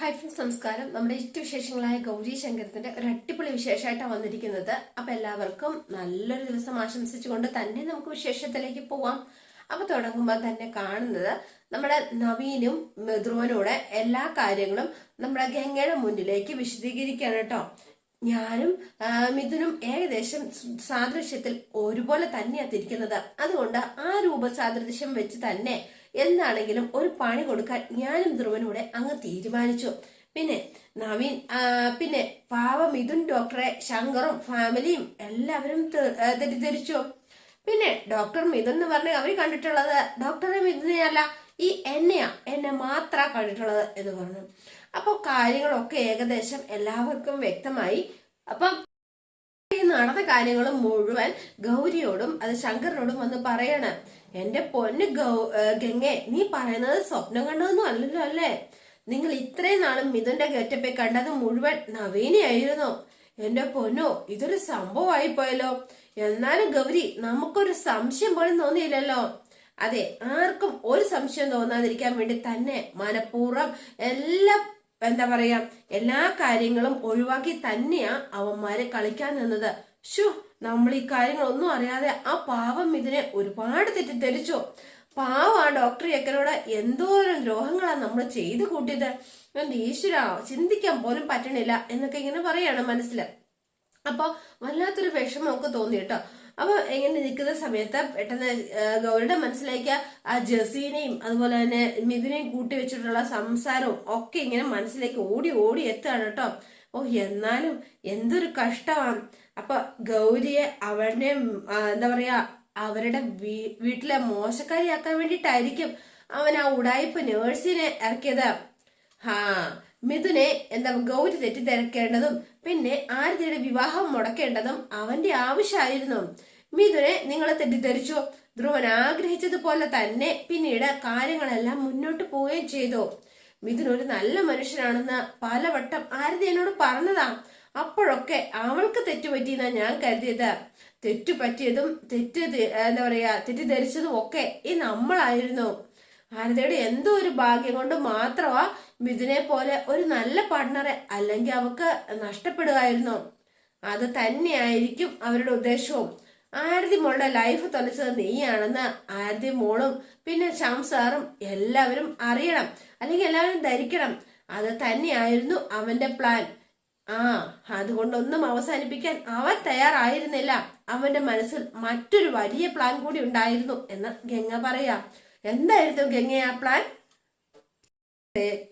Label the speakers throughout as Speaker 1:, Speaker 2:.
Speaker 1: Hi friends നമസ്കാരം നമ്മുടെ ഇഷ്ടവിശേഷങ്ങളായ ഗൗരി ശങ്കരത്തിന്റെ ഒരു അടിപൊളി വിശേഷമായിട്ടാണ് വന്നിരിക്കുന്നത്. അപ്പൊ എല്ലാവർക്കും നല്ലൊരു ദിവസം ആശംസിച്ചുകൊണ്ട് തന്നെ നമുക്ക് വിശേഷത്തിലേക്ക് പോവാം. അപ്പൊ തുടങ്ങുമ്പോൾ തന്നെ കാണുന്നത് നമ്മുടെ നവീനും ധ്രുവനോടെ എല്ലാ കാര്യങ്ങളും നമ്മുടെ ഗംഗയുടെ മുന്നിലേക്ക് വിശദീകരിക്കുകയാണ് കേട്ടോ. ഞാനും മിഥുനും ഏകദേശം സാദൃശ്യത്തിൽ ഒരുപോലെ തന്നെയാണ് തിരിക്കുന്നത്. അതുകൊണ്ട് ആ രൂപസാദൃശ്യം വെച്ച് തന്നെ എന്താണെങ്കിലും ഒരു പണി കൊടുക്കാൻ ഞാനും ധ്രുവനൂടെ അങ്ങ് തീരുമാനിച്ചു. പിന്നെ നവീൻ പിന്നെ പാവ മിഥുൻ ഡോക്ടറെ ശങ്കറും ഫാമിലിയും എല്ലാവരും തെറ്റിദ്ധരിച്ചു. പിന്നെ ഡോക്ടർ മിഥുൻ എന്ന് പറഞ്ഞ് അവർ കണ്ടിട്ടുള്ളത് ഡോക്ടറെ മിഥുനെയല്ല ഈ എന്നെയാ എന്നെ മാത്ര കണ്ടിട്ടുള്ളത് എന്ന് പറഞ്ഞു. അപ്പോൾ കാര്യങ്ങളൊക്കെ ഏകദേശം എല്ലാവർക്കും വ്യക്തമായി. അപ്പം ഈ നടന്ന കാര്യങ്ങളും മുഴുവൻ ഗൗരിയോടും അത് ശങ്കറിനോടും വന്ന് പറയണം. എന്റെ പൊന്ന് ഗംഗെ നീ പറയുന്നത് സ്വപ്നം കണ്ടതൊന്നും അല്ലല്ലോ അല്ലേ? നിങ്ങൾ ഇത്രയും നാളും മിഥുന്റെ ഗെറ്റപ്പെ കണ്ടത് മുഴുവൻ നവീനയായിരുന്നു. എന്റെ പൊന്നോ ഇതൊരു സംഭവമായി പോയല്ലോ. എന്നാലും ഗൗരി നമുക്കൊരു സംശയം പോലും തോന്നിയില്ലല്ലോ. അതെ ആർക്കും ഒരു സംശയം തോന്നാതിരിക്കാൻ വേണ്ടി തന്നെ മനഃപൂർവം എല്ലാ എന്താ പറയാ എല്ലാ കാര്യങ്ങളും ഒഴിവാക്കി തന്നെയാ അവന്മാരെ കളിക്കാൻ നിന്നത്. ഷു നമ്മൾ ഈ കാര്യങ്ങളൊന്നും അറിയാതെ ആ പാവം ഇതിനെ ഒരുപാട് തെറ്റിദ്ധരിച്ചു. പാവം ആ ഡോക്ടർ ചെക്കനോട് എന്തോരം ദ്രോഹങ്ങളാണ് നമ്മൾ ചെയ്തു കൂട്ടിയത്. എന്റെ ഈശ്വര ചിന്തിക്കാൻ പോലും പറ്റണില്ല എന്നൊക്കെ ഇങ്ങനെ പറയാണ് മനസ്സിൽ അപ്പൊ വല്ലാത്തൊരു വിഷമമൊക്കെ തോന്നി കേട്ടോ. അപ്പൊ ഇങ്ങനെ നിൽക്കുന്ന സമയത്ത് പെട്ടെന്ന് ഗൗരിയുടെ മനസ്സിലേക്ക് ആ ജസീനെയും അതുപോലെ തന്നെ മിഥുനെയും കൂട്ടി വെച്ചിട്ടുള്ള സംസാരവും ഒക്കെ ഇങ്ങനെ മനസ്സിലേക്ക് ഓടി ഓടി എത്തുകയാണ് കേട്ടോ. ഓ എന്നാലും എന്തൊരു കഷ്ടമാണ് അപ്പൊ ഗൗരിയെ അവരുടെ എന്താ പറയാ അവരുടെ വീ- വീട്ടിലെ മോശക്കാരിയാക്കാൻ വേണ്ടിയിട്ടായിരിക്കും അവൻ ആ ഉടായ്പ നേഴ്സിനെ ഇറക്കിയത്. ഹാ മിഥുനെ എന്താ ഗൗരി തെറ്റിദ്ധരക്കേണ്ടതും പിന്നെ ആരതിയുടെ വിവാഹം മുടക്കേണ്ടതും അവന്റെ ആവശ്യമായിരുന്നു. മിഥുനെ നിങ്ങളെ തെറ്റിദ്ധരിച്ചു. ധ്രുവൻ ആഗ്രഹിച്ചതുപോലെ തന്നെ പിന്നീട് കാര്യങ്ങളെല്ലാം മുന്നോട്ട് പോവുകയും ചെയ്തു. മിഥുൻ ഒരു നല്ല മനുഷ്യനാണെന്ന് പലവട്ടം ആരതി എന്നോട് പറഞ്ഞതാ. അപ്പോഴൊക്കെ അവൾക്ക് തെറ്റുപറ്റിയെന്നാ ഞാൻ കരുതിയത്. തെറ്റ് തി- എന്താ പറയാ തെറ്റിദ്ധരിച്ചതും ഒക്കെ ഈ നമ്മളായിരുന്നു. ഭാരതയുടെ എന്തോ ഒരു ഭാഗ്യം കൊണ്ട് മാത്രമാ മിഥുനെ പോലെ ഒരു നല്ല പാർട്ട്ണറെ അല്ലെങ്കിൽ അവക്ക് നഷ്ടപ്പെടുകയായിരുന്നു അത് തന്നെയായിരിക്കും അവരുടെ ഉദ്ദേശവും. ആരതി മോളുടെ ലൈഫ് തൊലച്ചത് നീയാണെന്ന് ആരതി മോളും പിന്നെ ശ്യാം സാറും എല്ലാവരും അറിയണം. അല്ലെങ്കിൽ എല്ലാവരും ധരിക്കണം. അത് തന്നെയായിരുന്നു അവന്റെ പ്ലാൻ ആ അതുകൊണ്ടൊന്നും അവസാനിപ്പിക്കാൻ അവൻ തയ്യാറായിരുന്നില്ല. അവന്റെ മനസ്സിൽ മറ്റൊരു വലിയ പ്ലാൻ കൂടി ഉണ്ടായിരുന്നു എന്ന് ഗംഗ പറയാ. എന്തായിരുന്നു ഗംഗ ആ പ്ലാൻ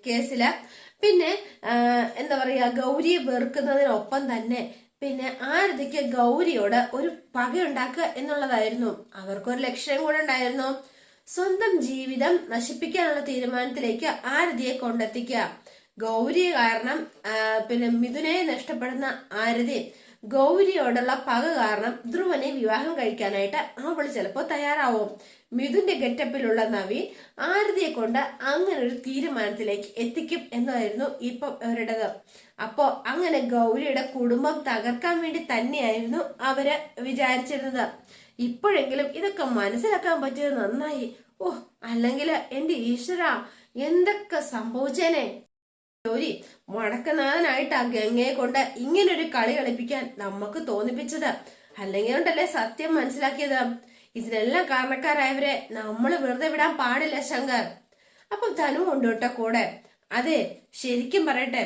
Speaker 1: കേസിൽ. പിന്നെ എന്താ പറയാ ഗൗരിയെ വെറുക്കുന്നതിനൊപ്പം തന്നെ പിന്നെ ആരതിക്ക് ഗൗരിയോട് ഒരു പകയുണ്ടാക്കുക എന്നുള്ളതായിരുന്നു. അവർക്കൊരു ലക്ഷ്യം കൂടെ ഉണ്ടായിരുന്നു. സ്വന്തം ജീവിതം നശിപ്പിക്കാനുള്ള തീരുമാനത്തിലേക്ക് ആരതിയെ കൊണ്ടെത്തിക്കുക. ഗൗരിയെ കാരണം പിന്നെ മിഥുനെ നഷ്ടപ്പെടുന്ന ആരതി ഗൗരിയോടുള്ള പക കാരണം ധ്രുവനെ വിവാഹം കഴിക്കാനായിട്ട് അവൾ ചിലപ്പോൾ തയ്യാറാവും. മിഥുന്റെ ഗെറ്റപ്പിലുള്ള നവീൻ ആരതിയെ കൊണ്ട് അങ്ങനെ ഒരു തീരുമാനത്തിലേക്ക് എത്തിക്കും എന്നായിരുന്നു ഇപ്പം അവരുടേത്. അപ്പോ അങ്ങനെ ഗൗരിയുടെ കുടുംബം തകർക്കാൻ വേണ്ടി തന്നെയായിരുന്നു അവർ വിചാരിച്ചിരുന്നത്. ഇപ്പോഴെങ്കിലും ഇതൊക്കെ മനസ്സിലാക്കാൻ പറ്റിയത് നന്നായി. ഓ അല്ലെങ്കിൽ എന്റെ ഈശ്വര എന്തൊക്കെ സംഭവിച്ചേനെ? ജോലി ആ ഗംഗയെ കൊണ്ട് ഇങ്ങനൊരു കളി കളിപ്പിക്കാൻ നമുക്ക് തോന്നിപ്പിച്ചത്. അല്ലെങ്കിൽ കൊണ്ടല്ലേ സത്യം മനസ്സിലാക്കിയത്? ഇതിനെല്ലാം കാരണക്കാരായവരെ നമ്മൾ വെറുതെ വിടാൻ പാടില്ല ശങ്കർ. അപ്പം തനു ഉണ്ട് കേട്ടോ കൂടെ? അതെ ശരിക്കും പറയട്ടെ.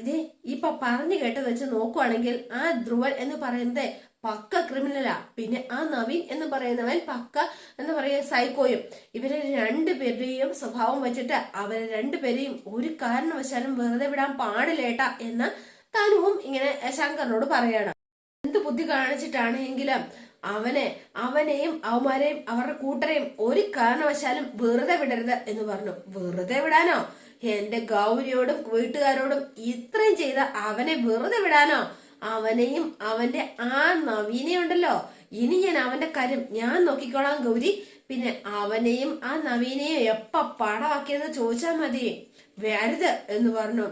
Speaker 1: ഇത് ഇപ്പൊ പറഞ്ഞു കേട്ട് വെച്ച് നോക്കുവാണെങ്കിൽ ആ ധ്രുവൻ എന്ന് പറയുന്നത് പക്ക ക്രിമിനലാ. പിന്നെ ആ നവീൻ എന്ന് പറയുന്നവൻ പക്ക എന്ന് പറയുക സൈക്കോയും ഇവരെ രണ്ടുപേരുടെയും സ്വഭാവം വെച്ചിട്ട് അവരെ രണ്ടുപേരെയും ഒരു കാരണവശാലും വെറുതെ വിടാൻ പാടില്ലേട്ട എന്ന് തനുവും ഇങ്ങനെ ശങ്കറിനോട് പറയണം. എന്ത് ബുദ്ധി കാണിച്ചിട്ടാണെങ്കിലും അവനെ അവനെയും അവന്മാരെയും അവരുടെ കൂട്ടരെയും ഒരു കാരണവശാലും വെറുതെ വിടരുത് എന്ന് പറഞ്ഞു. വെറുതെ വിടാനോ? എന്റെ ഗൗരിയോടും വീട്ടുകാരോടും ഇത്രയും ചെയ്ത അവനെ വെറുതെ വിടാനോ? അവനെയും അവന്റെ ആ നവീനയുണ്ടല്ലോ. ഇനി ഞാൻ അവന്റെ കാര്യം ഞാൻ നോക്കിക്കോളാം ഗൗരി. പിന്നെ അവനെയും ആ നവീനെയും എപ്പ പാടമാക്കിയെന്ന് ചോദിച്ചാൽ മതി. വരരുത് എന്ന് പറഞ്ഞു.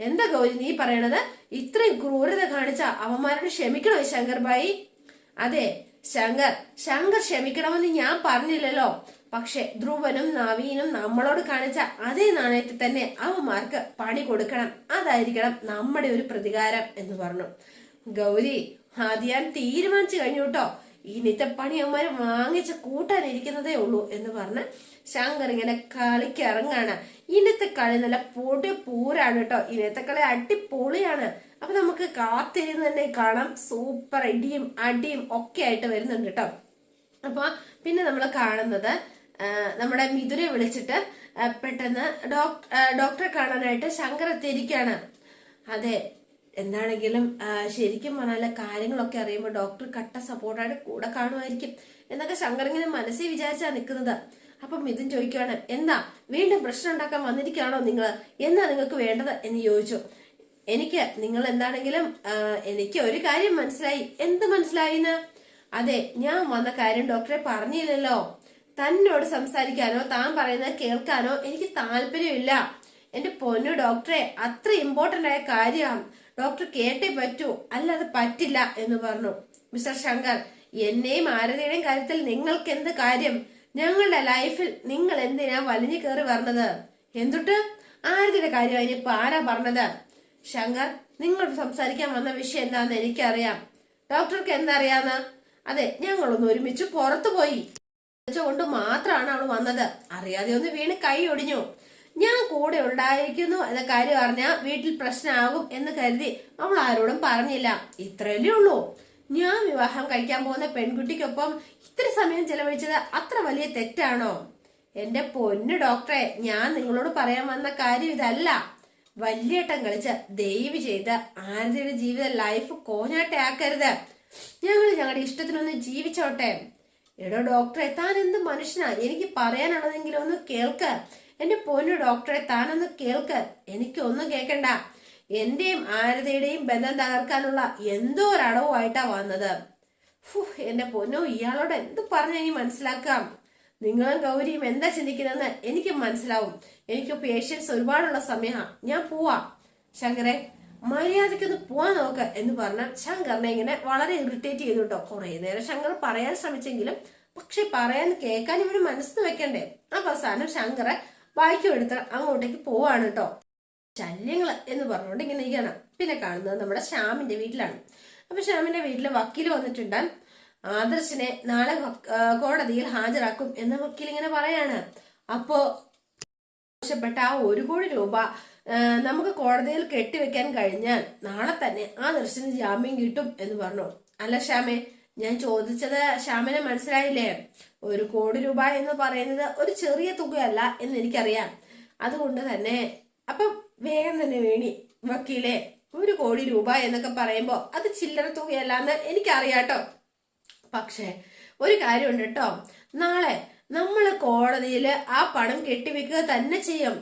Speaker 1: എന്താ ഗൗരി നീ പറയണത്? ഇത്രയും ക്രൂരത കാണിച്ച അവന്മാരോട് ക്ഷമിക്കണോ ശങ്കർ ഭായി അതെ ശങ്കർ ശങ്കർ ക്ഷമിക്കണമെന്ന് ഞാൻ പറഞ്ഞില്ലല്ലോ. പക്ഷെ ധ്രുവനും നവീനും നമ്മളോട് കാണിച്ച അതേ നാണയത്തിൽ തന്നെ അവന്മാർക്ക് പണി കൊടുക്കണം. അതായിരിക്കണം നമ്മുടെ ഒരു പ്രതികാരം എന്ന് പറഞ്ഞു. ഗൗരി അത് ഞാൻ തീരുമാനിച്ചു കഴിഞ്ഞു കേട്ടോ. ഇനിത്തെ പണി അവന്മാര് വാങ്ങിച്ച് കൂട്ടാനിരിക്കുന്നതേ ഉള്ളൂ എന്ന് പറഞ്ഞ് ശങ്കർ ഇങ്ങനെ കളിക്കിറങ്ങാണ് ഇന്നത്തെ കളി നല്ല പൊടി പൂരാണ് കേട്ടോ. ഇന്നത്തെ കളി അടിപൊളിയാണ്. അപ്പൊ നമുക്ക് കാത്തിരുന്ന് തന്നെ കാണാം. സൂപ്പർ ഇടിയും അടിയും ഒക്കെ ആയിട്ട് വരുന്നുണ്ട് കേട്ടോ. അപ്പൊ പിന്നെ നമ്മൾ കാണുന്നത് നമ്മുടെ മിഥുനെ വിളിച്ചിട്ട് പെട്ടെന്ന് ഡോക്- ഡോക്ടറെ കാണാനായിട്ട് ശങ്കർ എത്തിയിരിക്കുകയാണ് അതെ എന്താണെങ്കിലും ശരിക്കും പറഞ്ഞാൽ കാര്യങ്ങളൊക്കെ അറിയുമ്പോൾ ഡോക്ടർ കട്ട സപ്പോർട്ടായിട്ട് കൂടെ കാണുമായിരിക്കും എന്നൊക്കെ ശങ്കർ ഇങ്ങനെ മനസ്സിൽ വിചാരിച്ചാ നിൽക്കുന്നത്. അപ്പൊ മിഥുൻ ചോദിക്കുകയാണ് എന്താ വീണ്ടും പ്രശ്നം ഉണ്ടാക്കാൻ വന്നിരിക്കുകയാണോ നിങ്ങൾ? എന്താ നിങ്ങൾക്ക് വേണ്ടത്? എന്ന് ചോദിച്ചു. എനിക്ക് നിങ്ങൾ എന്താണെങ്കിലും എനിക്ക് ഒരു കാര്യം മനസ്സിലായി. എന്ത് മനസ്സിലായിന്ന്? അതെ ഞാൻ വന്ന കാര്യം ഡോക്ടറെ പറഞ്ഞില്ലല്ലോ. തന്നോട് സംസാരിക്കാനോ താൻ പറയുന്നത് കേൾക്കാനോ എനിക്ക് താല്പര്യമില്ല. എന്റെ പൊന്നു ഡോക്ടറെ അത്ര ഇമ്പോർട്ടന്റ് ആയ കാര്യമാണ് ഡോക്ടർ കേട്ടേ പറ്റൂ അല്ലാതെ പറ്റില്ല എന്ന് പറഞ്ഞു. മിസ്റ്റർ ശങ്കർ എന്നെയും ആരതിയുടെയും കാര്യത്തിൽ നിങ്ങൾക്ക് എന്ത് കാര്യം? ഞങ്ങളുടെ ലൈഫിൽ നിങ്ങൾ എന്തിനാ വലിഞ്ഞു കയറി വരണത്? എന്തുട്ട്? ആരതിയുടെ കാര്യം അതിനിപ്പോ ആരാ പറഞ്ഞത്? ശങ്കർ നിങ്ങൾ സംസാരിക്കാൻ വന്ന വിഷയം എന്താണെന്ന് എനിക്കറിയാം. ഡോക്ടർക്ക് എന്തറിയാന്ന്? അതെ ഞങ്ങളൊന്ന് ഒരുമിച്ച് പുറത്തു പോയി കൊണ്ട് മാത്രമാണ് അവൾ വന്നത്. അറിയാതെ ഒന്ന് വീണ് കൈ ഒടിഞ്ഞു. ഞാൻ കൂടെ ഉണ്ടായിരിക്കുന്നു എന്ന കാര്യം അറിഞ്ഞാൽ വീട്ടിൽ പ്രശ്നമാകും എന്ന് കരുതി അവൾ ആരോടും പറഞ്ഞില്ല. ഇത്രയല്ലേ ഉള്ളൂ. ഞാൻ വിവാഹം കഴിക്കാൻ പോകുന്ന പെൺകുട്ടിക്കൊപ്പം ഇത്ര സമയം ചെലവഴിച്ചത് അത്ര വലിയ തെറ്റാണോ? എന്റെ പൊന്നു ഡോക്ടറെ ഞാൻ നിങ്ങളോട് പറയാൻ വന്ന കാര്യം ഇതല്ല. വല്യേട്ടം കളിച്ച് ദയവ് ചെയ്ത് ആരതിയുടെ ജീവിത ലൈഫ് കോഞ്ഞാട്ടെ ആക്കരുത് ഞങ്ങൾ ഞങ്ങളുടെ ഇഷ്ടത്തിനൊന്ന് ജീവിച്ചോട്ടെ. എടോ ഡോക്ടറെ താൻ എന്ത് മനുഷ്യനാ? എനിക്ക് പറയാനുള്ളതെങ്കിലും ഒന്ന് കേൾക്ക്. എന്റെ പൊന്നു ഡോക്ടറെ താനൊന്ന് കേൾക്ക്. എനിക്കൊന്നും കേൾക്കണ്ട എന്റെയും ആരതയുടെയും ബന്ധം തകർക്കാനുള്ള എന്തോ ഒരടവുമായിട്ടാ വന്നത്. ഫു എന്റെ പൊന്നു ഇയാളോട് എന്ത് പറഞ്ഞു ഇനി മനസ്സിലാക്കാം നിങ്ങളും ഗൗരിയും എന്താ ചിന്തിക്കുന്നതെന്ന് എനിക്ക് മനസ്സിലാവും. എനിക്ക് പേഷ്യൻസ് ഒരുപാടുള്ള സമയമാണ് ഞാൻ പോവാ. ശങ്കരെ മര്യാദയ്ക്കൊന്ന് പോവാൻ നോക്ക് എന്ന് പറഞ്ഞ ശങ്കറിനെ ഇങ്ങനെ വളരെ ഇറിറ്റേറ്റ് ചെയ്തു കേട്ടോ. കുറെ നേരം ശങ്കർ പറയാൻ ശ്രമിച്ചെങ്കിലും പക്ഷെ പറയാൻ കേൾക്കാൻ ഇവർ മനസ്സ് വെക്കണ്ടേ. അവസാനം ശങ്കറെ വായിക്കും എടുത്ത് അങ്ങോട്ടേക്ക് പോവാണ് കേട്ടോ. ശല്യങ്ങൾ എന്ന് പറഞ്ഞുകൊണ്ട് ഇങ്ങനെ ഇരിക്കുകയാണ്. പിന്നെ കാണുന്നത് നമ്മുടെ ശ്യാമിന്റെ വീട്ടിലാണ്. അപ്പൊ ശ്യാമിന്റെ വീട്ടിൽ വക്കീൽ വന്നിട്ടുണ്ട്. ആദർശിനെ നാളെ കോടതിയിൽ ഹാജരാക്കും എന്ന് വക്കീൽ ഇങ്ങനെ പറയാണ്. അപ്പോ ആവശ്യപ്പെട്ട ആ ഒരു കോടി രൂപ നമുക്ക് കോടതിയിൽ കെട്ടിവെക്കാൻ കഴിഞ്ഞാൽ നാളെ തന്നെ ആ ദർശന ജാമ്യം കിട്ടും എന്ന് പറഞ്ഞു. അല്ല ശ്യാമേ ഞാൻ ചോദിച്ചത് ശ്യാമിനെ മനസ്സിലായില്ലേ? ഒരു കോടി രൂപ എന്ന് പറയുന്നത് ഒരു ചെറിയ തുകയല്ല എന്ന് എനിക്കറിയാം. അതുകൊണ്ട് തന്നെ അപ്പം വേഗം തന്നെ വേണി വക്കീലെ ഒരു കോടി രൂപ എന്നൊക്കെ പറയുമ്പോൾ അത് ചില്ലറ തുകയല്ല എന്ന് എനിക്കറിയാട്ടോ. പക്ഷേ ഒരു കാര്യമുണ്ട് കേട്ടോ. നാളെ നമ്മൾ കോടതിയിൽ ആ പണം കെട്ടിവെക്കുക തന്നെ ചെയ്യും.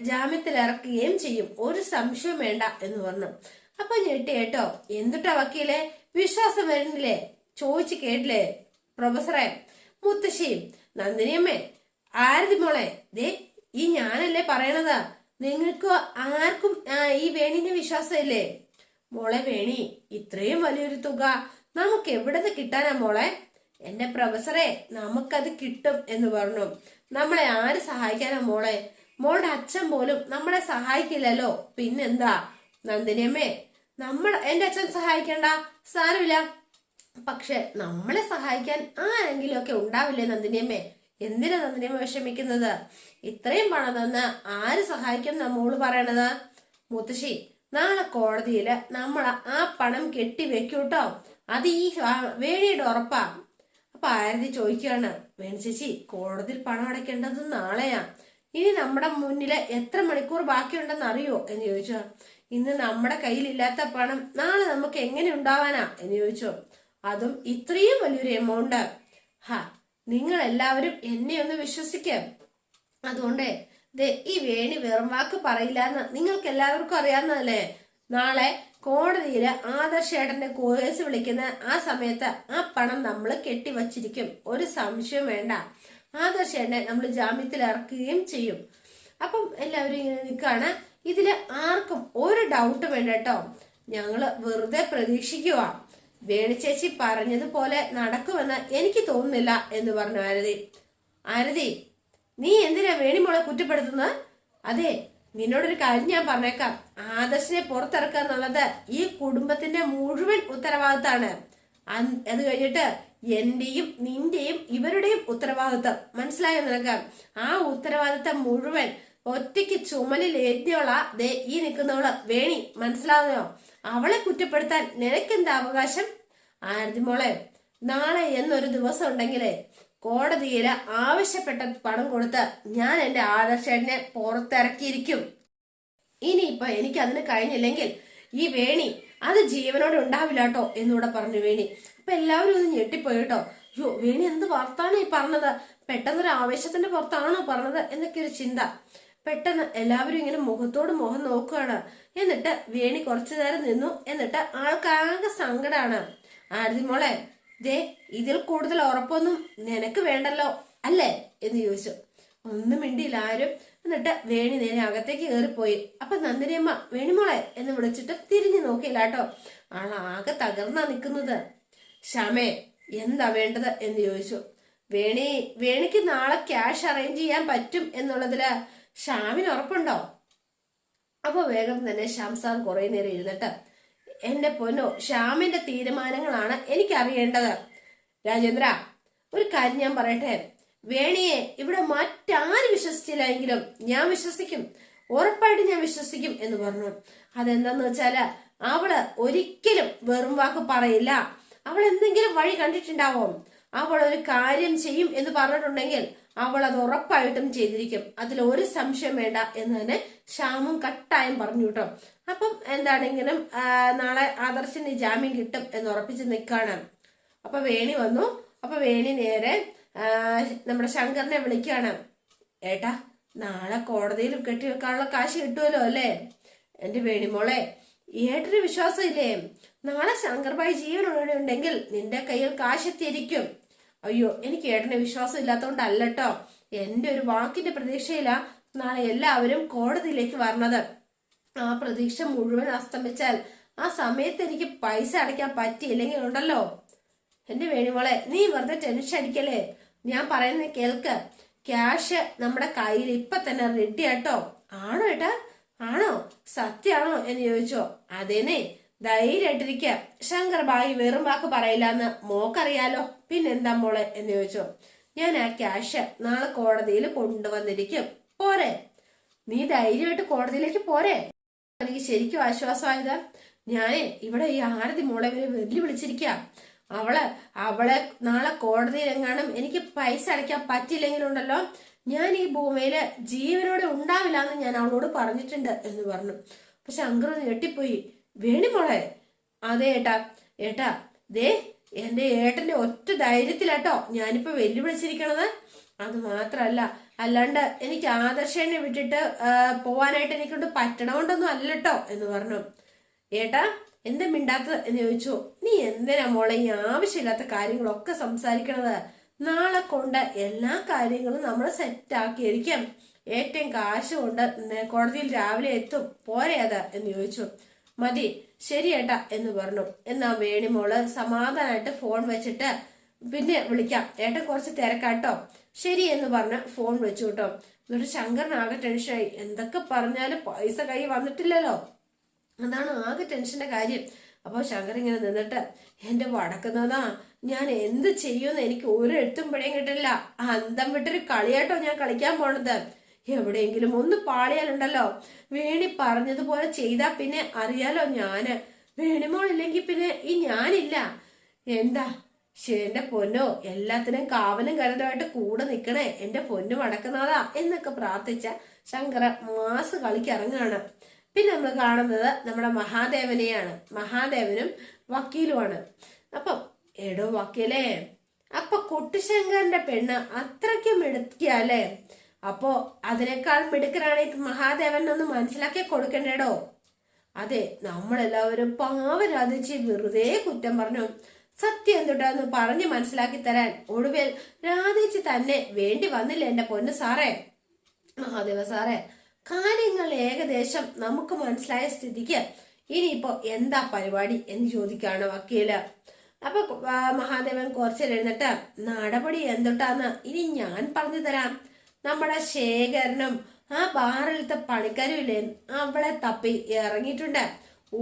Speaker 1: ജാമ്യത്തിൽ ഇറക്കുകയും ചെയ്യും. ഒരു സംശയം വേണ്ട എന്ന് പറഞ്ഞു. അപ്പൊ ഞെട്ടി കേട്ടോ. എന്തുട്ടാ വക്കീലെ? വിശ്വാസം വരുന്നില്ലേ ചോദിച്ചു കേട്ടില്ലേ പ്രൊഫസറെ? മുത്തശ്ശി നന്ദിനിയമ്മേ ആരതി മോളെ ദേ ഈ ഞാനല്ലേ പറയണത്? നിങ്ങൾക്ക് ആർക്കും ഈ വേണിന് വിശ്വാസമില്ലേ? മോളെ വേണി ഇത്രയും വലിയൊരു തുക. നമുക്ക് എവിടെ നിന്ന് കിട്ടാനാ മോളെ? എന്റെ പ്രൊഫസറെ നമുക്കത് കിട്ടും എന്ന് പറഞ്ഞു. നമ്മളെ ആര് സഹായിക്കാനാ മോളെ? മോളുടെ അച്ഛൻ പോലും നമ്മളെ സഹായിക്കില്ലല്ലോ. പിന്നെന്താ? നന്ദിനിയമ്മേ നമ്മൾ എന്റെ അച്ഛൻ സഹായിക്കണ്ട. സാരമില്ല. പക്ഷെ നമ്മളെ സഹായിക്കാൻ ആരെങ്കിലും ഒക്കെ ഉണ്ടാവില്ലേ നന്ദിനിയമ്മേ? എന്തിനാ നന്ദിനിയമ്മ വിഷമിക്കുന്നത്? ഇത്രയും പണം തന്ന് ആര് സഹായിക്കും എന്നാ മോൾ പറയണത്? മുത്തശ്ശി നാളെ കോടതിയിൽ നമ്മൾ ആ പണം കെട്ടി വെക്കൂട്ടോ അത് ഈ വേണിയുടെ ഉറപ്പാ. അപ്പൊ ആരതി ചോദിക്കുകയാണ് വേണുശേഷി കോടതിയിൽ പണം അടയ്ക്കേണ്ടത് നാളെയാ. ഇനി നമ്മുടെ മുന്നിൽ എത്ര മണിക്കൂർ ബാക്കിയുണ്ടെന്ന് അറിയോ? എന്ന് ചോദിച്ചു. ഇന്ന് നമ്മുടെ കയ്യിലില്ലാത്ത പണം നാളെ നമുക്ക് എങ്ങനെ ഉണ്ടാവാനാ? എന്ന് ചോദിച്ചു. അതും ഇത്രയും വലിയൊരു എമൗണ്ട്. ഹാ നിങ്ങൾ എല്ലാവരും എന്നെ ഒന്ന് വിശ്വസിക്കാം. അതുകൊണ്ട് ഈ വേണി വെറും വാക്ക് പറയില്ല എന്ന് നിങ്ങൾക്ക് എല്ലാവർക്കും അറിയാവുന്നതല്ലേ? നാളെ കോടതിയിൽ ആദർശേട്ടന്റെ കേസ് വിളിക്കുന്ന ആ സമയത്ത് ആ പണം നമ്മൾ കെട്ടിവച്ചിരിക്കും. ഒരു സംശയം വേണ്ട. ആദർശേട്ടനെ നമ്മൾ ജാമ്യത്തിൽ ഇറക്കുകയും ചെയ്യും. അപ്പം എല്ലാവരും ഇങ്ങനെ നിൽക്കുകയാണ്. ഇതിൽ ആർക്കും ഒരു ഡൗട്ട് വേണ്ട കേട്ടോ. ഞങ്ങൾ വെറുതെ പ്രതീക്ഷിക്കുക വേണിച്ചേച്ചി പറഞ്ഞതുപോലെ നടക്കുമെന്ന് എനിക്ക് തോന്നുന്നില്ല എന്ന് പറഞ്ഞു ആരതി. ആരതി നീ എന്തിനാ വേണിമോളെ കുറ്റപ്പെടുത്തുന്നത്? അതെ നിന്നോടൊരു കാര്യം ഞാൻ പറഞ്ഞേക്കാം. ആദർശിനെ പുറത്തിറക്കുക എന്നുള്ളത് ഈ കുടുംബത്തിന്റെ മുഴുവൻ ഉത്തരവാദിത്തമാണ്. അത് കഴിഞ്ഞിട്ട് എന്റെയും നിന്റെയും ഇവരുടെയും ഉത്തരവാദിത്തം. മനസ്സിലായോ നിനക്ക്? ആ ഉത്തരവാദിത്തം മുഴുവൻ ഒറ്റയ്ക്ക് ചുമലിൽ ഏറ്റിയുള്ള ദേ ഈ നിൽക്കുന്നവൾ വേണി മനസ്സിലാവുന്നോ? അവളെ കുറ്റപ്പെടുത്താൻ നിനക്കെന്താ അവകാശം? ആരതിമോളെ നാളെ എന്നൊരു ദിവസം ഉണ്ടെങ്കിലേ കോടതിയിൽ ആവശ്യപ്പെട്ട പണം കൊടുത്ത് ഞാൻ എന്റെ ആദർശേട്ടനെ പുറത്തിറക്കിയിരിക്കും. ഇനിയിപ്പൊ എനിക്ക് അതിന് കഴിഞ്ഞില്ലെങ്കിൽ ഈ വേണി അത് ജീവനോട് ഉണ്ടാവില്ല കേട്ടോ എന്നൂടെ പറഞ്ഞു വേണി. അപ്പൊ എല്ലാവരും ഒന്ന് ഞെട്ടിപ്പോയി കേട്ടോ അയ്യോ വേണി എന്ത് വാർത്താണ് ഈ പറഞ്ഞത്? പെട്ടെന്നൊരു ആവേശത്തിന്റെ പുറത്താണോ പറഞ്ഞത് എന്നൊക്കെ ഒരു ചിന്ത. പെട്ടെന്ന് എല്ലാവരും ഇങ്ങനെ മുഖത്തോട് മുഖം നോക്കുകയാണ് എന്നിട്ട് വേണി കുറച്ചു നേരം നിന്നു. എന്നിട്ട് ആൾക്കാകെ സങ്കടമാണ് ആരതി മോളെ ദേ ഇതിൽ കൂടുതൽ ഉറപ്പൊന്നും നിനക്ക് വേണ്ടല്ലോ അല്ലേ? എന്ന് ചോദിച്ചു. ഒന്നും മിണ്ടിയില്ല ആരും. എന്നിട്ട് വേണി നേരെ അകത്തേക്ക് കയറിപ്പോയി. അപ്പൊ നന്ദിനിയമ്മ വേണിമോളെ എന്ന് വിളിച്ചിട്ട് തിരിഞ്ഞു നോക്കിയില്ല കേട്ടോ ആളാകെ തകർന്നാ നിൽക്കുന്നത് ക്ഷമേ എന്താ വേണ്ടത്? എന്ന് ചോദിച്ചു. വേണി വേണിക്ക് നാളെ ക്യാഷ് അറേഞ്ച് ചെയ്യാൻ പറ്റും എന്നുള്ളതിൽ ശ്യാമിന് ഉറപ്പുണ്ടോ? അപ്പൊ വേഗം തന്നെ ശ്യാം സാർ കുറെ നേരം ഇരുന്നിട്ട് എന്റെ പൊന്നോ ശ്യാമിന്റെ തീരുമാനങ്ങളാണ് എനിക്കറിയേണ്ടത്. രാജേന്ദ്ര ഒരു കാര്യം ഞാൻ പറയട്ടെ? വേണിയെ ഇവിടെ മറ്റാരും വിശ്വസിച്ചില്ലെങ്കിലും ഞാൻ വിശ്വസിക്കും. ഉറപ്പായിട്ട് ഞാൻ വിശ്വസിക്കും എന്ന് പറഞ്ഞു. അതെന്താന്ന് വെച്ചാൽ അവൾ ഒരിക്കലും വെറും വാക്ക് പറയില്ല. അവൾ എന്തെങ്കിലും വഴി കണ്ടിട്ടുണ്ടാവും? അവൾ ഒരു കാര്യം ചെയ്യും എന്ന് പറഞ്ഞിട്ടുണ്ടെങ്കിൽ അവൾ അത് ഉറപ്പായിട്ടും ചെയ്തിരിക്കും. അതിൽ ഒരു സംശയം വേണ്ട എന്ന് തന്നെ ശ്യാമും കട്ടായും പറഞ്ഞു കേട്ടോ. അപ്പം എന്താണെങ്കിലും നാളെ ആദർശിന് ജാമ്യം കിട്ടും എന്ന് ഉറപ്പിച്ച് നിൽക്കാണ്. അപ്പൊ വേണി വന്നു. അപ്പൊ വേണി നേരെ നമ്മുടെ ശങ്കറിനെ വിളിക്കുകയാണ്. ഏട്ടാ നാളെ കോടതിയിൽ കെട്ടിവെക്കാനുള്ള കാശ് കിട്ടുമല്ലോ അല്ലേ? എന്റെ വേണിമോളെ ഏട്ടന് വിശ്വാസം ഇല്ലേ നാളെ ശങ്കർഭായി ജീവനോടെ ഉണ്ടെങ്കിൽ നിന്റെ കയ്യിൽ കാശെത്തിയിരിക്കും. അയ്യോ എനിക്ക് ഏട്ടന് വിശ്വാസം ഇല്ലാത്തതുകൊണ്ടല്ല എന്റെ ഒരു വാക്കിന്റെ പ്രതീക്ഷയിലാ നാളെ എല്ലാവരും കോടതിയിലേക്ക് വരണത്. ആ പ്രതീക്ഷ മുഴുവൻ അസ്തമിച്ചാൽ ആ സമയത്ത് എനിക്ക് പൈസ അടയ്ക്കാൻ പറ്റിയില്ലെങ്കിൽ ഉണ്ടല്ലോ എന്റെ വേണിമോളെ നീ വെറുതെ ടെൻഷൻ അടിക്കല്ലേ? ഞാൻ പറയുന്നത് കേൾക്ക്. ക്യാഷ് നമ്മുടെ കയ്യിൽ ഇപ്പൊ തന്നെ റെഡി ആട്ടോ. ആണോ ഏട്ടാ? ആണോ? സത്യാണോ എന്ന് ചോദിച്ചോ. അതേനെ ധൈര്യമായിട്ടിരിക്ക. ശങ്കർ ബായി വെറും വാക്ക് പറയില്ല എന്ന് മോക്കറിയാലോ? പിന്നെന്താ മോളെ എന്ന് ചോദിച്ചോ. ഞാൻ ആ ക്യാഷ് നാളെ കോടതിയിൽ കൊണ്ടുവന്നിരിക്കും. പോരെ. നീ ധൈര്യമായിട്ട് കോടതിയിലേക്ക് പോരെ. എനിക്ക് ശരിക്കും ആശ്വാസമായത്. ഞാനേ ഇവിടെ ഈ ആരതി മോളെ വരെ വെല്ലുവിളിച്ചിരിക്കുക അവൾ അവളെ നാളെ കോടതിയിൽ എങ്ങാനും എനിക്ക് പൈസ അടയ്ക്കാൻ പറ്റില്ലെങ്കിലുണ്ടല്ലോ ഞാൻ ഈ ഭൂമിയിൽ ജീവനോടെ ഉണ്ടാവില്ല എന്ന് ഞാൻ അവളോട് പറഞ്ഞിട്ടുണ്ട് എന്ന് പറഞ്ഞു. പക്ഷെ അങ്കർ ഞെട്ടിപ്പോയി. വേണി മോളെ? അതെ ഏട്ടാ ഏട്ടാ ദേ എന്റെ ഏട്ടന്റെ ഒറ്റ ധൈര്യത്തിലാട്ടോ ഞാനിപ്പോ വെല്ലുവിളിച്ചിരിക്കണത്. അത് മാത്രല്ല അല്ലാണ്ട് എനിക്ക് ആദർശേനെ വിട്ടിട്ട് പോവാനായിട്ട് എനിക്കൊണ്ട് പറ്റണമുണ്ടൊന്നും അല്ലട്ടോ എന്ന് പറഞ്ഞു. ഏട്ടാ എന്താ മിണ്ടാത്തത് എന്ന് ചോദിച്ചു. നീ എന്തിനാ മോളെ ഈ ആവശ്യമില്ലാത്ത കാര്യങ്ങളൊക്കെ സംസാരിക്കണത്? നാളെ കൊണ്ട് എല്ലാ കാര്യങ്ങളും നമ്മൾ സെറ്റ് ആക്കിയിരിക്കും. ഏറ്റവും കാശ് കൊണ്ട് കോടതിയിൽ രാവിലെ എത്തും. പോരെ അത്? എന്ന് ചോദിച്ചു. മതി ശരി ഏട്ടാ എന്ന് പറഞ്ഞു. എന്നാ വേണിമോൾ സമാധാനമായിട്ട് ഫോൺ വെച്ചിട്ട് പിന്നെ വിളിക്കാം. ഏട്ടൻ കുറച്ച് തിരക്കാട്ടോ. ശരി എന്ന് പറഞ്ഞ് ഫോൺ വെച്ചു കേട്ടോ. എന്നിട്ട് ശങ്കറിനാകെ ടെൻഷനായി എന്തൊക്കെ പറഞ്ഞാലും പൈസ കൈ വന്നിട്ടില്ലല്ലോ. അതാണ് ആകെ ടെൻഷന്റെ കാര്യം. അപ്പോൾ ശങ്കർ ഇങ്ങനെ നിന്നിട്ട് എന്റെ വടക്കുന്നതാ ഞാൻ എന്ത് ചെയ്യുമെന്ന് എനിക്ക് ഒരു എഴുത്തും പിഴയും കിട്ടില്ല. അന്തം വിട്ടൊരു കളിയാട്ടോ ഞാൻ കളിക്കാൻ പോണത്. എവിടെയെങ്കിലും ഒന്ന് പാളിയാലുണ്ടല്ലോ. വേണി പറഞ്ഞതുപോലെ ചെയ്താ പിന്നെ അറിയാലോ ഞാൻ. വേണിമോളില്ലെങ്കിൽ പിന്നെ ഈ ഞാനില്ല. എന്താ? എന്റെ പൊന്നോ എല്ലാത്തിനും കാവലും കരുതുമായിട്ട് കൂടെ നിൽക്കണേ എന്റെ പൊന്നു വടക്കുന്നതാ എന്നൊക്കെ പ്രാർത്ഥിച്ച ശങ്കര മാസ് കളിക്കിറങ്ങാണ് ഇറങ്ങുകയാണ്. പിന്നെ നമ്മൾ കാണുന്നത് നമ്മുടെ മഹാദേവനെയാണ്. മഹാദേവനും വക്കീലുമാണ്. അപ്പം എടോ വക്കീലേ അപ്പൊ കുട്ടിശങ്കറിന്റെ പെണ്ണ് അത്രയ്ക്കും മിടുക്കിയാലേ അപ്പോ അതിനേക്കാൾ മിടുക്കനാണ് മഹാദേവൻ ഒന്ന് മനസ്സിലാക്കി കൊടുക്കണ്ടേടോ? അതെ നമ്മളെല്ലാവരും പാവരാധിച്ച് വെറുതെ കുറ്റം പറഞ്ഞു. സത്യം എന്തുട്ടാന്ന് പറഞ്ഞ് മനസ്സിലാക്കി തരാൻ ഒടുവിൽ രാധിച്ച് തന്നെ വേണ്ടി വന്നില്ല എന്റെ പൊന്ന് സാറേ? മഹാദേവ സാറേ കാര്യങ്ങൾ ഏകദേശം നമുക്ക് മനസ്സിലായ സ്ഥിതിക്ക് ഇനിയിപ്പോ എന്താ പരിപാടി എന്ന് ചോദിക്കാണ് വക്കീൽ. അപ്പൊ മഹാദേവൻ കുറച്ച് എഴുന്നിട്ട് നടപടി എന്തൊട്ടാന്ന് ഇനി ഞാൻ പറഞ്ഞു തരാം. നമ്മുടെ ശേഖരനും ആ ബാറിലത്തെ പണിക്കരുവിലേയും അവളെ തപ്പി ഇറങ്ങിയിട്ടുണ്ട്.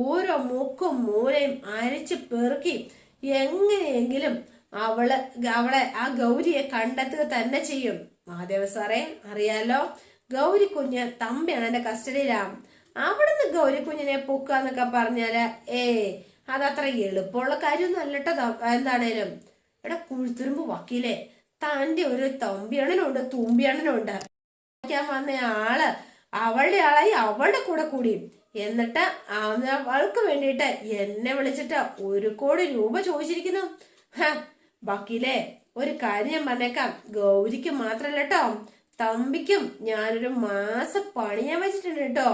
Speaker 1: ഓരോ മൂക്കും മൂലയും അരച്ച് പെറുക്കി എങ്ങനെയെങ്കിലും അവൾ അവളെ ആ ഗൗരിയെ കണ്ടെത്തുക തന്നെ ചെയ്യും. മഹാദേവ സാറേ അറിയാലോ? ഗൗരി കുഞ്ഞ് തമ്പിയാണ് കസ്റ്റഡിയിലാണ്. അവിടുന്ന് ഗൗരിക്കുഞ്ഞിനെ പൊക്കുക എന്നൊക്കെ പറഞ്ഞാൽ ഏ അതത്ര എളുപ്പമുള്ള കാര്യമൊന്നും അല്ലട്ടോ ത- എന്താണേലും. എടാ കുഴുത്തുരുമ്പ് വക്കീലേ തന്റെ ഒരു തമ്പിയണ്ണനുണ്ട് തുമ്പിയണ്ണനുണ്ട്. ക്കാൻ വന്ന ആൾ അവളുടെ ആളായി അവളുടെ കൂടെ കൂടി. എന്നിട്ട് അവൾക്ക് വേണ്ടിയിട്ട് എന്നെ വിളിച്ചിട്ട് ഒരു കോടി രൂപ ചോദിച്ചിരിക്കുന്നു. വക്കീലേ ഒരു കാര്യം ഞാൻ പറഞ്ഞേക്കാം. ഗൗരിക്ക് മാത്രല്ല തമ്പിക്കും ഞാനൊരു മാസം പണിയാൻ വെച്ചിട്ടുണ്ട് കേട്ടോ.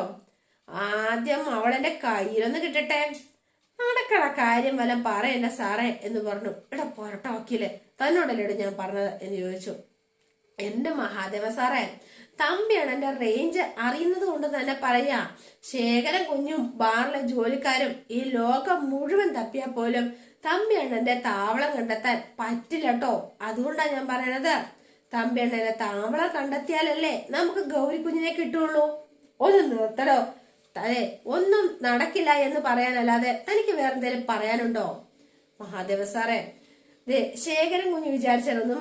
Speaker 1: ആദ്യം അവളെന്റെ കയ്യിലൊന്ന് കിട്ടട്ടെ. നടക്കണ കാര്യം വല്ല പറയണ്ട സാറേ എന്ന് പറഞ്ഞു. എടാ പോരട്ടെ വക്കീലെ തന്നോടല്ലേടോ ഞാൻ പറഞ്ഞത് എന്ന് ചോദിച്ചു. എന്റെ മഹാദേവ സാറേ തമ്പിയാണ് എന്റെ റേഞ്ച് അറിയുന്നത് കൊണ്ട് തന്നെ പറയാ. ശേഖരൻ കുഞ്ഞും ബാറിലെ ജോലിക്കാരും ഈ ലോകം മുഴുവൻ തപ്പിയാ പോലും തമ്പിയാണ് എന്റെ താവളം കണ്ടെത്താൻ പറ്റില്ല കേട്ടോ. അതുകൊണ്ടാണ് ഞാൻ പറയണത്. തമ്പിയാണ് എന്റെ താവളം കണ്ടെത്തിയാലല്ലേ നമുക്ക് ഗൗരി കുഞ്ഞിനെ കിട്ടുള്ളൂ? ഒന്ന് നിർത്തടോ. അതെ ഒന്നും നടക്കില്ല എന്ന് പറയാനല്ലാതെ തനിക്ക് വേറെ പറയാനുണ്ടോ? മഹാദേവ സാറേ ശേഖരൻ കുഞ്ഞ് വിചാരിച്ചാലൊന്നും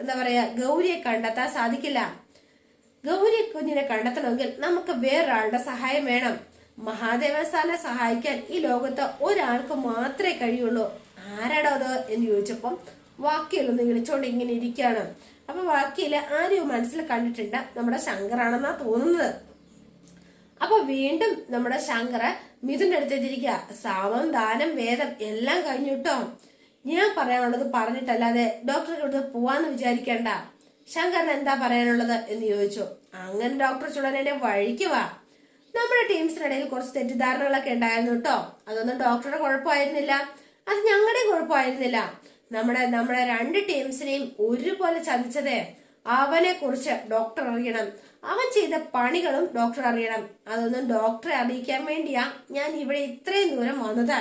Speaker 1: എന്താ പറയാ ഗൗരിയെ കണ്ടെത്താൻ സാധിക്കില്ല. ഗൗരി കുഞ്ഞിനെ കണ്ടെത്തണമെങ്കിൽ നമുക്ക് വേറൊരാളുടെ സഹായം വേണം. മഹാദേവ സാറിനെ സഹായിക്കാൻ ഈ ലോകത്ത് ഒരാൾക്ക് മാത്രമേ കഴിയുള്ളൂ. ആരാടോ അത് എന്ന് ചോദിച്ചപ്പം വാക്കിയൊന്നും വിളിച്ചോണ്ട് ഇങ്ങനെ ഇരിക്കുകയാണ്. അപ്പൊ വാക്കിയിൽ ആരെയോ മനസ്സിൽ കണ്ടിട്ടുണ്ട് നമ്മുടെ ശങ്കറാണെന്നാ തോന്നുന്നത്. അപ്പൊ വീണ്ടും നമ്മുടെ ശങ്കര മിഥുന്റെ അടുത്ത് എത്തിയിരിക്കുക സാമം ദാനം വേദം എല്ലാം കഴിഞ്ഞിട്ടോ ഞാൻ പറയാനുള്ളത് പറഞ്ഞിട്ടല്ലാതെ ഡോക്ടറെ അടുത്ത് പോവാന്ന് വിചാരിക്കണ്ട. ശങ്കറിന് എന്താ പറയാനുള്ളത് എന്ന് ചോദിച്ചു. അങ്ങനെ ഡോക്ടർ ചുടനെ വഴിക്ക് വാ. നമ്മുടെ ടീംസിനിടയിൽ കുറച്ച് തെറ്റിദ്ധാരണകളൊക്കെ ഉണ്ടായിരുന്നു കേട്ടോ അതൊന്നും ഡോക്ടറുടെ കുഴപ്പമായിരുന്നില്ല. അത് ഞങ്ങളുടെയും കുഴപ്പമായിരുന്നില്ല. നമ്മുടെ നമ്മുടെ രണ്ട് ടീംസിനെയും ഒരുപോലെ ചതിച്ചത് അവനെ കുറിച്ച് ഡോക്ടർ അറിയണം. അവൻ ചെയ്ത പണികളും ഡോക്ടർ അറിയണം. അതൊന്നും ഡോക്ടറെ അറിയിക്കാൻ വേണ്ടിയാ ഞാൻ ഇവിടെ ഇത്രയും ദൂരം വന്നത്.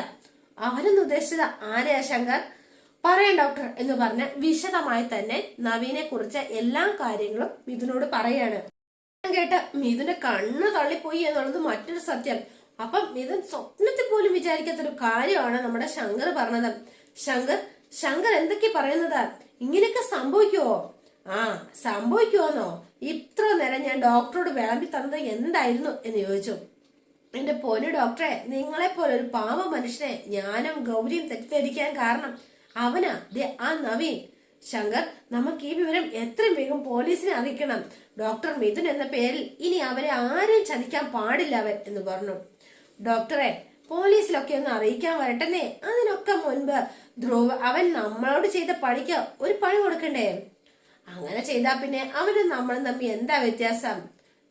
Speaker 1: അവനെന്ന് ഉദ്ദേശിച്ചത് ആരെയാ ശങ്കർ? പറയാം ഡോക്ടർ എന്ന് പറഞ്ഞ് വിശദമായി തന്നെ നവീനെ കുറിച്ച് എല്ലാ കാര്യങ്ങളും മിഥുനോട് പറയാണ്. കേട്ട് മിഥുന്റെ കണ്ണ് തള്ളിപ്പോയി എന്നുള്ളത് മറ്റൊരു സത്യം. അപ്പം മിഥുൻ സ്വപ്നത്തിൽ പോലും വിചാരിക്കാത്തൊരു കാര്യമാണ് നമ്മുടെ ശങ്കർ പറഞ്ഞത്. ശങ്കർ ശങ്കർ എന്തൊക്കെ പറയുന്നത്? ഇങ്ങനെയൊക്കെ സംഭവിക്കുവോ? ആ സംഭവിക്കുവോന്നോ? ഇത്ര നേരം ഞാൻ ഡോക്ടറോട് വിളമ്പി തന്നത് എന്തായിരുന്നു എന്ന് ചോദിച്ചു. എന്റെ പൊന്നു ഡോക്ടറെ നിങ്ങളെ പോലെ ഒരു പാവ മനുഷ്യനെ ഞാനും ഗൗരിയും തെറ്റിദ്ധരിക്കാൻ കാരണം അവനാ. ദേ ആ നവീൻ. ശങ്കർ നമുക്ക് ഈ വിവരം എത്രയും വേഗം പോലീസിനെ അറിയിക്കണം. ഡോക്ടർ മിഥുൻ എന്ന പേരിൽ ഇനി അവരെ ആരെയും ചതിക്കാൻ പാടില്ല അവൻ എന്ന് പറഞ്ഞു. ഡോക്ടറെ പോലീസിലൊക്കെ ഒന്ന് അറിയിക്കാൻ വരട്ടെന്നേ. അതിനൊക്കെ മുൻപ് ധ്രുവ അവൻ നമ്മളോട് ചെയ്ത പണിക്ക് ഒരു പണി കൊടുക്കണ്ടേ? അങ്ങനെ ചെയ്താ പിന്നെ അവനും നമ്മളും തമ്മിൽ എന്താ വ്യത്യാസം?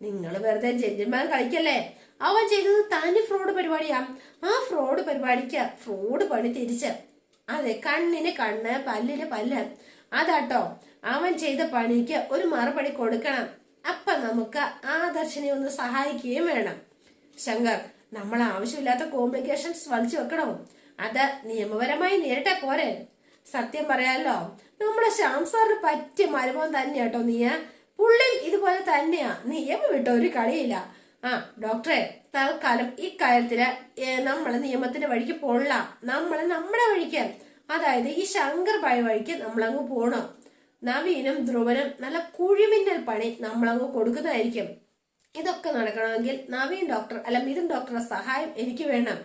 Speaker 1: നിങ്ങൾ വെറുതെ ജഡ്ജിമാൻ കളിക്കല്ലേ? അവൻ ചെയ്തത് തന്നെ ഫ്രോഡ് പരിപാടിയാ. ആ ഫ്രോഡ് പരിപാടിക്ക് ഫ്രോഡ് പണി തിരിച്ച്. അതെ കണ്ണിന് കണ്ണ് പല്ലിന് പല്ല്. അതാട്ടോ അവൻ ചെയ്ത പണിക്ക് ഒരു മറുപടി കൊടുക്കണം. അപ്പൊ നമുക്ക് ആദർശനെ ഒന്ന് സഹായിക്കുകയും വേണം. ശങ്കർ നമ്മൾ ആവശ്യമില്ലാത്ത കോംപ്ലിക്കേഷൻസ് വലിച്ചു വെക്കണോ. അത് നിയമപരമായി നേരിട്ടെ പോരെ. സത്യം പറയാലോ നമ്മുടെ ശ്യാം സാറിന് പറ്റിയ മരുമോൻ തന്നെയാ കേട്ടോ നീ. പുള്ളി ഇതുപോലെ തന്നെയാ. നിയമം വിട്ട ഒരു കളിയില്ല. ആ ഡോക്ടറെ തൽക്കാലം ഈ കാര്യത്തിൽ നമ്മൾ നിയമത്തിന്റെ വഴിക്ക് പോണില്ല. നമ്മൾ നമ്മുടെ വഴിക്ക്. അതായത് ഈ ശങ്കർ പായ വഴിക്ക് നമ്മളങ്ങ് പോണം. നവീനും ധ്രുവനും നല്ല കുഴിമിന്നൽ പണി നമ്മളങ്ങ് കൊടുക്കുന്നതായിരിക്കും. ഇതൊക്കെ നടക്കണമെങ്കിൽ നവീൻ ഡോക്ടർ അല്ല മിഥുൻ ഡോക്ടറുടെ സഹായം എനിക്ക് വേണം.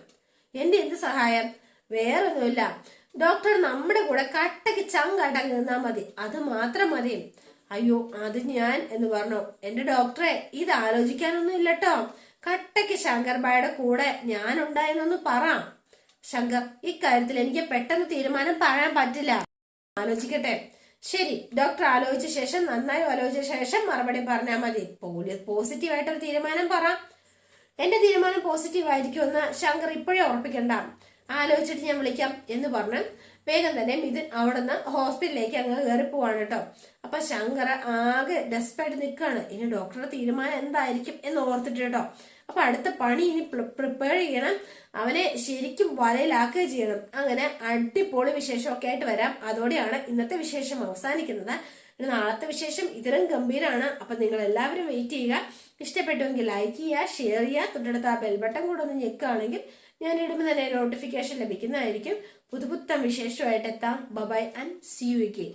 Speaker 1: എന്റെ എന്ത് സഹായം? വേറൊന്നുമില്ല. ഡോക്ടർ നമ്മുടെ കൂടെ കട്ടയ്ക്ക് ചങ്കടങ്ങി നിന്നാ മതി. അത് മാത്രം മതി. അയ്യോ അത് ഞാൻ എന്ന് പറഞ്ഞു. എന്റെ ഡോക്ടറെ ഇത് ആലോചിക്കാനൊന്നും ഇല്ലട്ടോ. കട്ടയ്ക്ക് ശങ്കർ ബായുടെ കൂടെ ഞാൻ ഉണ്ടായെന്നൊന്ന് പറ. ശങ്കർ ഇക്കാര്യത്തിൽ എനിക്ക് പെട്ടെന്ന് തീരുമാനം പറയാൻ പറ്റില്ല. ആലോചിക്കട്ടെ. ശരി ഡോക്ടർ ആലോചിച്ച ശേഷം നന്നായി ആലോചിച്ച ശേഷം മറുപടി പറഞ്ഞാൽ മതി. പോസിറ്റീവ് ആയിട്ടൊരു തീരുമാനം പറ. എന്റെ തീരുമാനം പോസിറ്റീവ് ആയിരിക്കുമെന്ന് ശങ്കർ ഇപ്പോഴേ ഉറപ്പിക്കണ്ട. ആലോചിച്ചിട്ട് ഞാൻ വിളിക്കാം എന്ന് പറഞ്ഞ് വേഗം തന്നെ മിഥുൻ അവിടുന്ന് ഹോസ്പിറ്റലിലേക്ക് അങ്ങ് കയറി പോവാണ് കേട്ടോ. അപ്പൊ ശങ്കർ ആകെ ഡെസ്പായിട്ട് നിൽക്കുകയാണ്. ഇനി ഡോക്ടറുടെ തീരുമാനം എന്തായിരിക്കും എന്ന് ഓർത്തിട്ട് കേട്ടോ. അപ്പൊ അടുത്ത പണി ഇനി പ്രിപ്പയർ ചെയ്യണം. അവനെ ശരിക്കും വലയിലാക്കുക ചെയ്യണം. അങ്ങനെ അടിപൊളി വിശേഷമൊക്കെ ആയിട്ട് വരാം. അതോടെയാണ് ഇന്നത്തെ വിശേഷം അവസാനിക്കുന്നത്. നാളത്തെ വിശേഷം ഇതിലും ഗംഭീരമാണ് അപ്പൊ നിങ്ങൾ എല്ലാവരും വെയിറ്റ് ചെയ്യുക. ഇഷ്ടപ്പെട്ടുവെങ്കിൽ ലൈക്ക് ചെയ്യുക ഷെയർ ചെയ്യുക. തൊട്ടടുത്ത് ആ ബെൽബട്ടൺ കൂടെ ഒന്ന് ഞെക്കുകയാണെങ്കിൽ ഞാൻ ഇടുമ്പോൾ തന്നെ നോട്ടിഫിക്കേഷൻ ലഭിക്കുന്നതായിരിക്കും. പുതുപുത്തം വിശേഷമായിട്ട് എത്താം. Bye bye and see you K